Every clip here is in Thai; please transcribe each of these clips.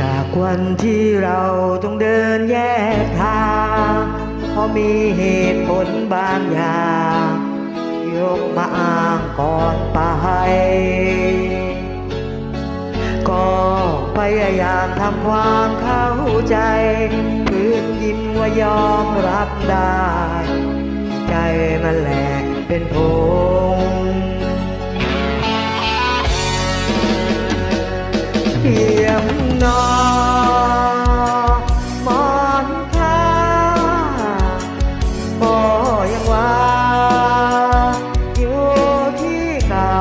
จากวันที่เราต้องเดินแยกทางเพราะมีเหตุผลบางอย่าง ยกมาอ้างก่อนไปก็พยายามทำความเข้าใจพื้นยิ้มว่ายอมรับได้ ใจมันแหลกเป็นพง เพียงนอนมอนข้างก็ยังว่าอยู่ที่เก่า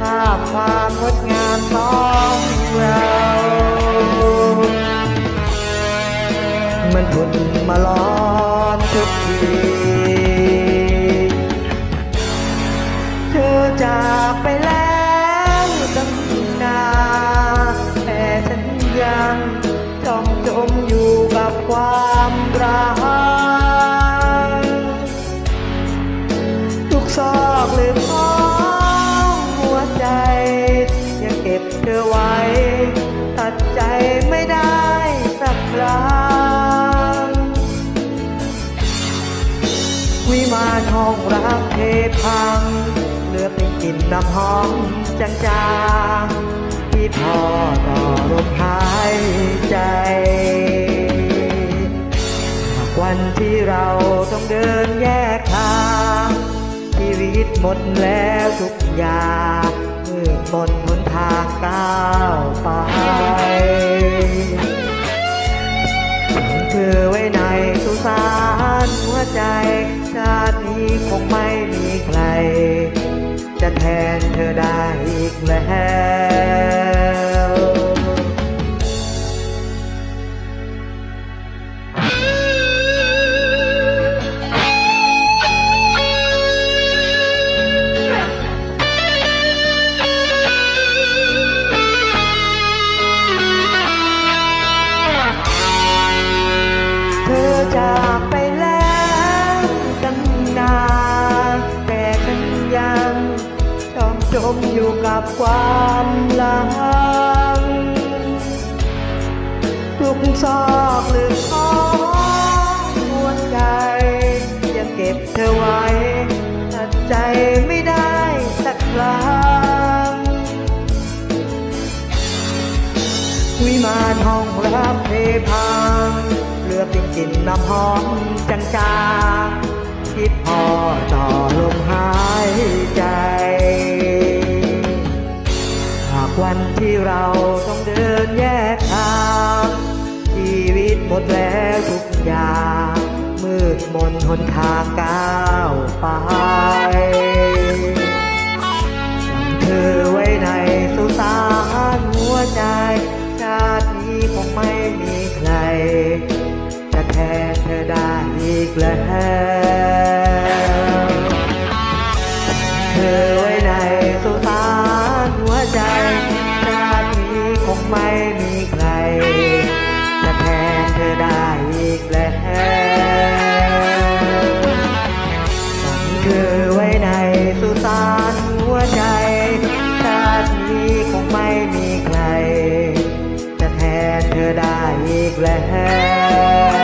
ภาพความงดงามของเรามันพุ่นมาล้อมทุกที วิมานห้องรักเทพังเหลือเป็นกลิ่นน้ำหอมจางๆที่พอต่อลมหายใจ หากวันที่เราต้องเดินแยกทางชีวิตหมดแล้วทุกอย่างมืดมนหนทางก้าวไปเธอไว้ในสุสานหัวใจาตินี้คงไม่มีใคร จะแทนเธอได้อีกแล้วเธอจากไป มจมอยู่กับความหลังทุกซอกหรือของหัวใจ ยังเก็บเธอไว้ตัดใจไม่ได้สักครั้งวิมานห้องรับเพพังเลือเพียงกลิ่นน้ำหอมจางๆที่พอต่อลมหายใจ วันที่เราต้องเดินแยกทางชีวิตหมดแล้วทุกอย่าง มืดมนหนทางก้าวไปเธอไว้ในสุสานหัวใจ ชาตินี้คงไม่มีใคร จะแทนเธอได้อีกแล้ว ไม่มีใคร จะแทนเธอได้อีกแล้วเธอไว้ในสุสานหัวใจชาตินี้คงไม่มีใคร จะแทนเธอได้อีกแล้ว